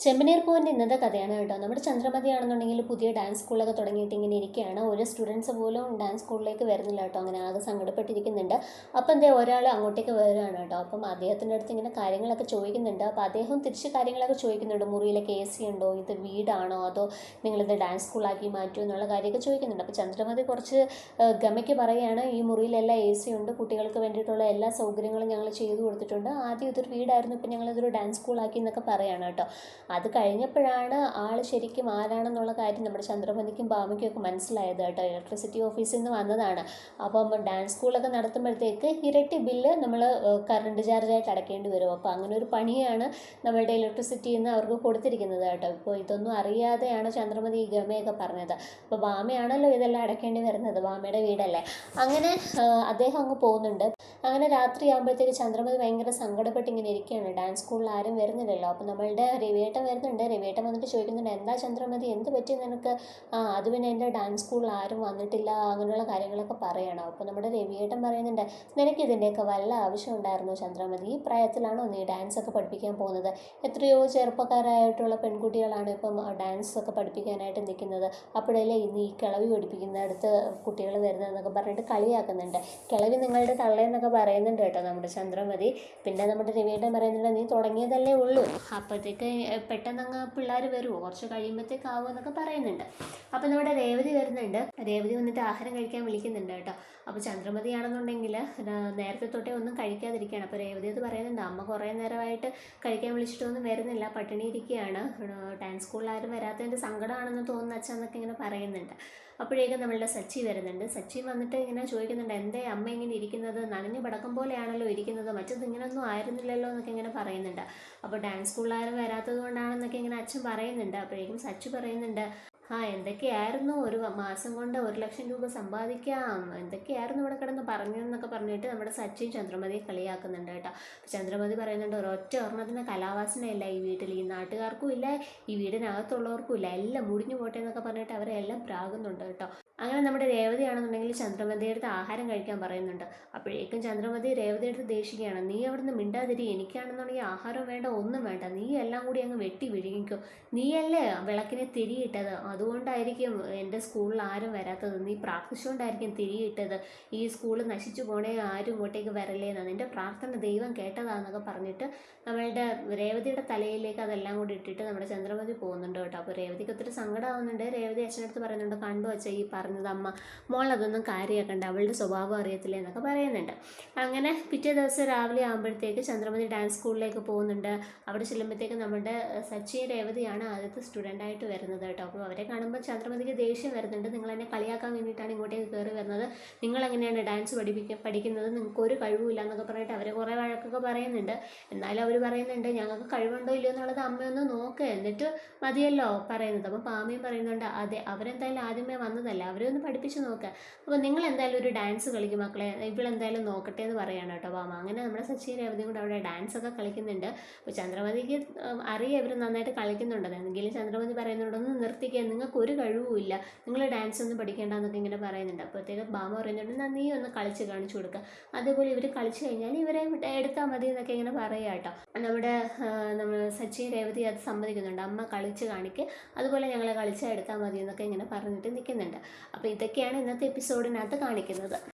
ചെമ്പനീർ പൂവിന്റെ ഇന്നത്തെ കഥയാണ് കേട്ടോ. നമ്മുടെ ചന്ദ്രമതി ആണെന്നുണ്ടെങ്കിൽ പുതിയ ഡാൻസ് സ്കൂളൊക്കെ തുടങ്ങിയിട്ട് ഇങ്ങനെ ഇരിക്കുകയാണ്. ഒരു സ്റ്റുഡൻസ് പോലും ഡാൻസ് സ്കൂളിലേക്ക് വരുന്നില്ല കേട്ടോ. അങ്ങനെ ആകെ സങ്കടപ്പെട്ടിരിക്കുന്നുണ്ട്. അപ്പം എന്തേ ഒരാൾ അങ്ങോട്ടേക്ക് വരികയാണ് കേട്ടോ. അപ്പം അദ്ദേഹത്തിന്റെ അടുത്ത് ഇങ്ങനെ കാര്യങ്ങളൊക്കെ ചോദിക്കുന്നുണ്ട്. അപ്പോൾ അദ്ദേഹം തിരിച്ച് കാര്യങ്ങളൊക്കെ ചോദിക്കുന്നുണ്ട്. മുറിയിലൊക്കെ എ സി ഉണ്ടോ? ഇത് വീടാണോ? അതോ നിങ്ങളിത് ഡാൻസ് സ്കൂളാക്കി മാറ്റുമോ എന്നുള്ള കാര്യമൊക്കെ ചോദിക്കുന്നുണ്ട്. അപ്പോൾ ചന്ദ്രമതി കുറച്ച് ഗമയ്ക്ക് പറയുകയാണ്. ഈ മുറിയിലെല്ലാം എ സി ഉണ്ട്. കുട്ടികൾക്ക് വേണ്ടിയിട്ടുള്ള എല്ലാ സൗകര്യങ്ങളും ഞങ്ങൾ ചെയ്തു കൊടുത്തിട്ടുണ്ട്. ആദ്യം ഇതൊരു വീടായിരുന്നു. ഇപ്പം ഞങ്ങളിതൊരു ഡാൻസ് സ്കൂളാക്കി എന്നൊക്കെ പറയുകയാണ് കേട്ടോ. അത് കഴിഞ്ഞപ്പോഴാണ് ആൾ ശരിക്കും ആരാണെന്നുള്ള കാര്യം നമ്മുടെ ചന്ദ്രമതിക്കും ഭാമയ്ക്കും ഒക്കെ മനസ്സിലായത് കേട്ടോ. ഇലക്ട്രിസിറ്റി ഓഫീസിൽ നിന്ന് വന്നതാണ്. അപ്പം ഡാൻസ് സ്കൂളൊക്കെ നടത്തുമ്പോഴത്തേക്ക് ഇരട്ടി ബില്ല് നമ്മൾ കറണ്ട് ചാർജായിട്ട് അടയ്ക്കേണ്ടി വരും. അപ്പോൾ അങ്ങനെ ഒരു പണിയാണ് നമ്മളുടെ ഇലക്ട്രിസിറ്റിയിൽ നിന്ന് അവർക്ക് കൊടുത്തിരിക്കുന്നത് കേട്ടോ. ഇപ്പോൾ ഇതൊന്നും അറിയാതെയാണ് ചന്ദ്രമതി ഈ ഗമയൊക്കെ പറഞ്ഞത്. അപ്പോൾ ഭാമയാണല്ലോ ഇതെല്ലാം അടയ്ക്കേണ്ടി വരുന്നത്. ഭാമയുടെ വീടല്ലേ? അങ്ങനെ അദ്ദേഹം അങ്ങ് പോകുന്നുണ്ട്. അങ്ങനെ രാത്രിയാകുമ്പോഴത്തേക്ക് ചന്ദ്രമതി ഭയങ്കര സങ്കടപ്പെട്ട് ഇങ്ങനെ ഇരിക്കുകയാണ്. ഡാൻസ് സ്കൂളിൽ ആരും വരുന്നില്ലല്ലോ. അപ്പോൾ നമ്മളുടെ രവിയേട്ടൻ വരുന്നുണ്ട്. രവിയേട്ടൻ വന്നിട്ട് ചോദിക്കുന്നുണ്ട് എന്താ ചന്ദ്രമതി? എന്ത് പറ്റി നിനക്ക്? ആ അത് പിന്നെ എന്റെ ഡാൻസ് സ്കൂളിൽ ആരും വന്നിട്ടില്ല അങ്ങനെയുള്ള കാര്യങ്ങളൊക്കെ പറയണം. അപ്പോൾ നമ്മുടെ രവിയേട്ടൻ പറയുന്നുണ്ട് നിനക്ക് ഇതിന്റെയൊക്കെ വല്ല ആവശ്യം ഉണ്ടായിരുന്നു ചന്ദ്രമതി? ഈ പ്രായത്തിലാണോ നീ ഡാൻസ് ഒക്കെ പഠിപ്പിക്കാൻ പോകുന്നത്? എത്രയോ ചെറുപ്പക്കാരായിട്ടുള്ള പെൺകുട്ടികളാണ് ഇപ്പം ഡാൻസ് ഒക്കെ പഠിപ്പിക്കാനായിട്ട് നിൽക്കുന്നത്. അപ്പോഴല്ലേ ഇന്ന് ഈ കിളവി പഠിപ്പിക്കുന്ന അടുത്ത് കുട്ടികൾ വരുന്നതെന്നൊക്കെ പറഞ്ഞിട്ട് കളിയാക്കുന്നുണ്ട്. കിളവി നിങ്ങളുടെ തള്ളയെന്നൊക്കെ പറയുന്നുണ്ട് കേട്ടോ നമ്മുടെ ചന്ദ്രമതി. പിന്നെ നമ്മുടെ രവിയേട്ടൻ പറയുന്നുണ്ട് നീ തുടങ്ങിയതല്ലേ ഉള്ളൂ. അപ്പോഴത്തേക്ക് പെട്ടെന്ന് അങ്ങ് പിള്ളേർ വരുമോ കുറച്ച് കഴിയുമ്പോഴത്തേക്ക് ആവും എന്നൊക്കെ പറയുന്നുണ്ട്. അപ്പോൾ നമ്മുടെ രേവതി വരുന്നുണ്ട്. രേവതി വന്നിട്ട് ആഹാരം കഴിക്കാൻ വിളിക്കുന്നുണ്ട് കേട്ടോ. അപ്പോൾ ചന്ദ്രമതി ആണെന്നുണ്ടെങ്കിൽ നേരത്തെ തൊട്ടേ ഒന്നും കഴിക്കാതിരിക്കുകയാണ്. അപ്പോൾ രേവതി അത് പറയുന്നുണ്ട് അമ്മ കുറേ നേരമായിട്ട് കഴിക്കാൻ വിളിച്ചിട്ടൊന്നും വരുന്നില്ല. പട്ടിണി ഇരിക്കുകയാണ്. ഡാൻസ് സ്കൂളിലാരും വരാത്തതിന്റെ സങ്കടമാണെന്ന് തോന്നുന്ന അച്ഛൻ എന്നൊക്കെ ഇങ്ങനെ പറയുന്നുണ്ട്. അപ്പോഴേക്കും നമ്മളുടെ സച്ചി വരുന്നുണ്ട്. സച്ചി വന്നിട്ട് ഇങ്ങനെ ചോദിക്കുന്നുണ്ട് എന്തേ അമ്മ ഇങ്ങനെ ഇരിക്കുന്നത്? നനഞ്ഞു പടക്കം പോലെയാണല്ലോ ഇരിക്കുന്നത്. മറ്റത് ഇങ്ങനൊന്നും ആയിരുന്നില്ലല്ലോ എന്നൊക്കെ ഇങ്ങനെ പറയുന്നുണ്ട്. അപ്പോൾ ഡാൻസ് സ്കൂളിലാരും വരാത്തത് കൊണ്ടാണെന്നൊക്കെ ഇങ്ങനെ അച്ഛൻ പറയുന്നുണ്ട്. അപ്പോഴേക്കും സച്ച് പറയുന്നുണ്ട് ആ എന്തൊക്കെയായിരുന്നു? ഒരു മാസം കൊണ്ട് ഒരു ലക്ഷം രൂപ സമ്പാദിക്കാം. എന്തൊക്കെയായിരുന്നു ഇവിടെ കിടന്ന് പറഞ്ഞതെന്നൊക്കെ പറഞ്ഞിട്ട് നമ്മുടെ സച്ചിൻ ചന്ദ്രമതിയെ കളിയാക്കുന്നുണ്ട് കേട്ടോ. ചന്ദ്രമതി പറയുന്നുണ്ട് ഒരൊറ്റ ഒരെണ്ണത്തിന് കലാവാസനയില്ല ഈ വീട്ടിൽ. ഈ നാട്ടുകാർക്കും ഇല്ല ഈ വീടിനകത്തുള്ളവർക്കും ഇല്ല. എല്ലാം മുടിഞ്ഞു പോട്ടെ എന്നൊക്കെ പറഞ്ഞിട്ട് അവരെ എല്ലാം പ്രാകുന്നുണ്ട് കേട്ടോ. അങ്ങനെ നമ്മുടെ രേവതിയാണെന്നുണ്ടെങ്കിൽ ചന്ദ്രമതിയുടെ അടുത്ത് ആഹാരം കഴിക്കാൻ പറയുന്നുണ്ട്. അപ്പോഴേക്കും ചന്ദ്രമതി രേവതിയുടെ അടുത്ത് ദേഷിക്കുകയാണ്. നീ അവിടുന്ന് മിണ്ടാതിരി എനിക്കാണെന്നുണ്ടെങ്കിൽ ആഹാരം വേണ്ട ഒന്നും വേണ്ട. നീ എല്ലാം കൂടി അങ്ങ് വെട്ടി വിഴുങ്ങിക്കോ. നീയല്ലേ വിളക്കിനെ തിരിയിട്ടത്? അതുകൊണ്ടായിരിക്കും എന്റെ സ്കൂളിൽ ആരും വരാത്തത്. നീ പ്രാർത്ഥിച്ചുകൊണ്ടായിരിക്കും തിരിയിട്ടത്. ഈ സ്കൂൾ നശിച്ചു പോണേ ആരും ഇങ്ങോട്ടേക്ക് വരല്ലേന്ന്. നിന്റെ പ്രാർത്ഥന ദൈവം കേട്ടതാണെന്നൊക്കെ പറഞ്ഞിട്ട് നമ്മളുടെ രേവതിയുടെ തലയിലേക്ക് അതെല്ലാം കൂടി ഇട്ടിട്ട് നമ്മുടെ ചന്ദ്രമതി പോകുന്നുണ്ട് കേട്ടോ. അപ്പോൾ രേവതിക്ക് ഒത്തിരി സങ്കടമാവുന്നുണ്ട് രേവതി അച്ഛനടുത്ത് പറയുന്നുണ്ട് കണ്ടു വച്ച ഈ പറഞ്ഞത് അമ്മ മോൾ അതൊന്നും കാര്യമാക്കണ്ട അവളുടെ സ്വഭാവം അറിയത്തില്ല എന്നൊക്കെ പറയുന്നുണ്ട്. അങ്ങനെ പിറ്റേ ദിവസം രാവിലെ ആകുമ്പോഴത്തേക്ക് ചന്ദ്രമതി ഡാൻസ് സ്കൂളിലേക്ക് പോകുന്നുണ്ട്. അവിടെ ചെല്ലുമ്പോഴത്തേക്ക് നമ്മുടെ സച്ചി രേവതിയാണ് ആദ്യത്തെ സ്റ്റുഡന്റ് ആയിട്ട് വരുന്നത് കേട്ടോ. അപ്പോൾ അവരെ കാണുമ്പോൾ ചന്ദ്രമതിക്ക് ദേഷ്യം വരുന്നുണ്ട്. നിങ്ങൾ എന്നെ കളിയാക്കാൻ വേണ്ടിയിട്ടാണ് ഇങ്ങോട്ടേക്ക് കയറി വരുന്നത്. നിങ്ങൾ എങ്ങനെയാണ് ഡാൻസ് പഠിപ്പിക്കുക പഠിക്കുന്നത്? നിങ്ങൾക്ക് ഒരു കഴിവില്ല എന്നൊക്കെ പറഞ്ഞിട്ട് അവരെ കുറേ വഴക്കൊക്കെ പറയുന്നുണ്ട്. എന്നാലും അവർ പറയുന്നുണ്ട് ഞങ്ങൾക്ക് കഴിവുണ്ടോ ഇല്ലയോ എന്നുള്ളത് അമ്മയൊന്ന് നോക്ക്. എന്നിട്ട് മതിയല്ലോ പറയുന്നത് അപ്പോൾ പാമയും പറയുന്നുണ്ട് അതെ അവരെന്തായാലും ആദ്യമേ വന്നതല്ല. അവരെ ഒന്ന് പഠിപ്പിച്ച് നോക്കുക അപ്പോൾ നിങ്ങൾ എന്തായാലും ഒരു ഡാൻസ് കളിക്കും മക്കളെ. ഇവളെന്തായാലും നോക്കട്ടെ എന്ന് പറയുകയാണ് കേട്ടോ വാമ അങ്ങനെ നമ്മുടെ സച്ചി രേവതിയും കൂടെ അവിടെ ഡാൻസ് ഒക്കെ കളിക്കുന്നുണ്ട്. അപ്പോൾ ചന്ദ്രമതിക്ക് അറിയാം ഇവർ നന്നായിട്ട് കളിക്കുന്നുണ്ടെന്ന് എങ്കിലും ചന്ദ്രമതി പറയുന്നുണ്ട് ഒന്ന് നിർത്തിക്കുക നിങ്ങൾക്ക് ഒരു കഴിവുമില്ല നിങ്ങൾ ഡാൻസ് ഒന്നും പഠിക്കേണ്ട എന്നൊക്കെ ഇങ്ങനെ പറയുന്നുണ്ട്. അപ്പോഴത്തേക്ക് ബാമ പറയുന്നുണ്ട് എന്നാൽ നീ ഒന്ന് കളിച്ച് കാണിച്ചു കൊടുക്കുക അതേപോലെ ഇവർ കളിച്ച് കഴിഞ്ഞാൽ ഇവരെ എടുത്താൽ മതി എന്നൊക്കെ ഇങ്ങനെ പറയുക കേട്ടോ. നമ്മുടെ നമ്മൾ സച്ചി രേവതി അത് സമ്മതിക്കുന്നുണ്ട്. അമ്മ കളിച്ച് കാണിക്കുക അതുപോലെ ഞങ്ങളെ കളിച്ചാൽ എടുത്താൽ മതി എന്നൊക്കെ ഇങ്ങനെ പറഞ്ഞിട്ട് നിൽക്കുന്നുണ്ട്. അപ്പോൾ ഇതൊക്കെയാണ് ഇന്നത്തെ എപ്പിസോഡിനകത്ത് കാണിക്കുന്നത്.